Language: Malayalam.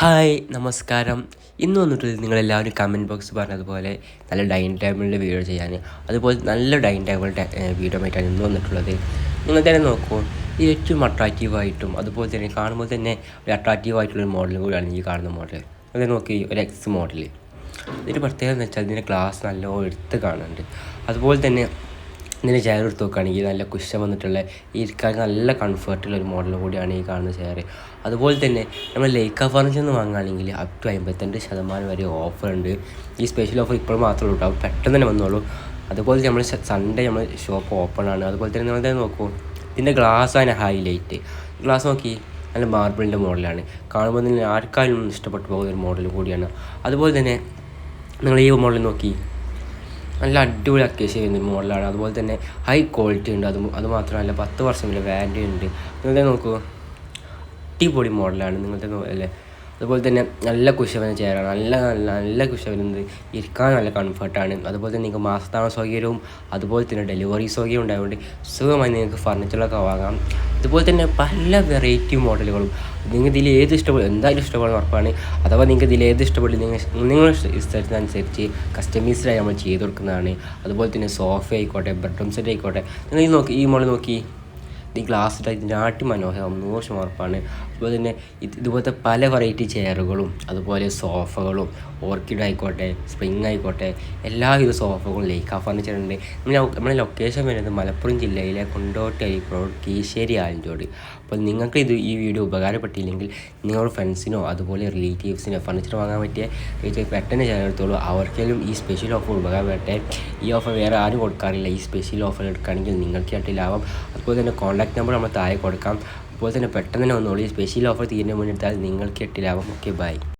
ഹായ് നമസ്കാരം. ഇന്ന് വന്നിട്ട് നിങ്ങളെല്ലാവരും കമന്റ് ബോക്സ് പറഞ്ഞതുപോലെ നല്ല ഡൈനിങ് ടേബിളിന്റെ വീഡിയോ ചെയ്യാൻ. അതുപോലെ നല്ല ഡൈനിങ് ടേബിൾ വീഡിയോ ആയിട്ടാണ് ഇന്ന് വന്നിട്ടുള്ളത്. നിങ്ങൾ തന്നെ നോക്കൂ. ഇത് ഏറ്റവും അട്രാക്റ്റീവായിട്ടും അതുപോലെ തന്നെ കാണുമ്പോൾ തന്നെ ഒരു അട്രാക്റ്റീവായിട്ടുള്ളൊരു മോഡലും കൂടിയാണ് ഈ കാണുന്ന മോഡൽ അത് നോക്കി ഒരു എക്സ് മോഡൽ ഇതിന്റെ പ്രത്യേകത എന്ന് വെച്ചാൽ ഇതിന്റെ ഗ്ലാസ് നല്ല എടുത്ത് കാണുന്നുണ്ട്. അതുപോലെ തന്നെ ഇതിന്റെ ചെയർ എടുത്ത് നോക്കുകയാണെങ്കിൽ നല്ല കുശം വന്നിട്ടുള്ള ഇരിക്കാൻ നല്ല കംഫർട്ടുള്ള ഒരു മോഡൽ കൂടിയാണ് ഈ കാണുന്ന ചെയർ അതുപോലെ തന്നെ നമ്മൾ ലേക്ക ഫർണിച്ചർ നിന്ന് വാങ്ങുകയാണെങ്കിൽ അപ് ടു അമ്പത്തിരണ്ട് ശതമാനം വരെ ഓഫർ ഉണ്ട്. ഈ സ്പെഷ്യൽ ഓഫർ ഇപ്പോൾ മാത്രമേ ഉള്ളൂ. പെട്ടെന്ന് തന്നെ വന്നോളൂ. അതുപോലെ നമ്മൾ സൺഡേ നമ്മൾ ഷോപ്പ് ഓപ്പൺ ആണ്. അതുപോലെ തന്നെ നിങ്ങൾ നോക്കൂ? ഇതിന്റെ ഗ്ലാസ് ആണ് ഹൈലൈറ്റ് ഗ്ലാസ് നോക്കി നല്ല മാർബിളിന്റെ മോഡലാണ് കാണുമ്പോൾ തന്നെ ആർക്കാരും ഇഷ്ടപ്പെട്ടു പോകുന്ന ഒരു മോഡൽ കൂടിയാണ്. അതുപോലെ തന്നെ നിങ്ങൾ ഈ മോഡൽ നോക്കി. നല്ല അടിപൊളി അത്യാവശ്യം ചെയ്യുന്ന മോഡലാണ്. അതുപോലെ തന്നെ ഹൈ ക്വാളിറ്റി ഉണ്ട്. അത് അത് മാത്രമല്ല പത്ത് വർഷം വരെ വാരണ്ടി ഉണ്ട്. നിങ്ങളുടെ നോക്കൂ? അടിപൊളി മോഡലാണ്. നിങ്ങളുടെ അല്ലേ? അതുപോലെ തന്നെ നല്ല കുശവന ചെയറാണ് നല്ല നല്ല നല്ല കുശവനുണ്ട് ഇരിക്കാൻ നല്ല കംഫർട്ടാണ് അതുപോലെ തന്നെ നിങ്ങൾക്ക് മാസത്താമ സൗകര്യവും അതുപോലെ തന്നെ ഡെലിവറി സൗകര്യം ഉണ്ടായതുകൊണ്ട് സുഖമായി നിങ്ങൾക്ക് ഫർണിച്ചറൊക്കെ വാങ്ങാം. അതുപോലെ തന്നെ പല വെറൈറ്റി മോഡലുകളും നിങ്ങൾക്ക് ഇതിൽ ഏത് ഇഷ്ടപ്പെടും എന്തായാലും ഇഷ്ടപ്പെടുന്ന ഉറപ്പാണ്. അഥവാ നിങ്ങൾക്ക് ഇതിൽ ഏത് ഇഷ്ടപ്പെടും നിങ്ങൾ നിങ്ങൾ ഇഷ്ടത്തിനനുസരിച്ച് കസ്റ്റമൈസ്ഡായി നമ്മൾ ചെയ്ത് കൊടുക്കുന്നതാണ്. അതുപോലെ തന്നെ സോഫ ആയിക്കോട്ടെ ബെഡ്റൂം സെറ്റ് ആയിക്കോട്ടെ. നിങ്ങൾ ഈ നോക്കി ഈ മോഡൽ നോക്കി. ഈ ഗ്ലാസ് ഇതിന്റെ ആട്ടി മനോഹരം നൂറ് ഉറപ്പാണ് അതുപോലെ തന്നെ ഇതുപോലത്തെ പല വെറൈറ്റി ചെയറുകളും അതുപോലെ സോഫകളും ഓർക്കിഡ് ആയിക്കോട്ടെ സ്പ്രിങ് ആയിക്കോട്ടെ എല്ലാവിധ സോഫകളും ലേക്ക ഫർണിച്ചർ ഉണ്ട് നമ്മൾ നമ്മുടെ ലൊക്കേഷൻ വരുന്നത് മലപ്പുറം ജില്ലയിലെ കൊണ്ടോട്ടി കീശേരി കീശ്ശേരി ആലഞ്ചോട്. അപ്പോൾ നിങ്ങൾക്ക് ഇത് ഈ വീഡിയോ ഉപകാരപ്പെട്ടില്ലെങ്കിൽ നിങ്ങളുടെ ഫ്രണ്ട്സിനോ അതുപോലെ റിലേറ്റീവ്സിനോ ഫർണിച്ചർ വാങ്ങാൻ പറ്റിയ പെട്ടെന്ന് ചേർത്ത്തോളൂ അവർക്കെങ്കിലും ഈ സ്പെഷ്യൽ ഓഫർ ഉപകാരപ്പെട്ടെ ഈ ഓഫർ വേറെ ആരും കൊടുക്കാറില്ല. ഈ സ്പെഷ്യൽ ഓഫർ എടുക്കുകയാണെങ്കിൽ നിങ്ങൾക്ക് ആയിട്ട് ലാഭം. അതുപോലെ തന്നെ കോൺടാക്ട് നമ്പർ നമ്മൾ താഴെ കൊടുക്കാം. അതുപോലെ തന്നെ പെട്ടെന്ന് തന്നെ ഈ സ്പെഷ്യൽ ഓഫർ തീരുന്ന മുന്നെടുത്താൽ നിങ്ങൾക്ക് എട്ട് ലാഭം. Okay bye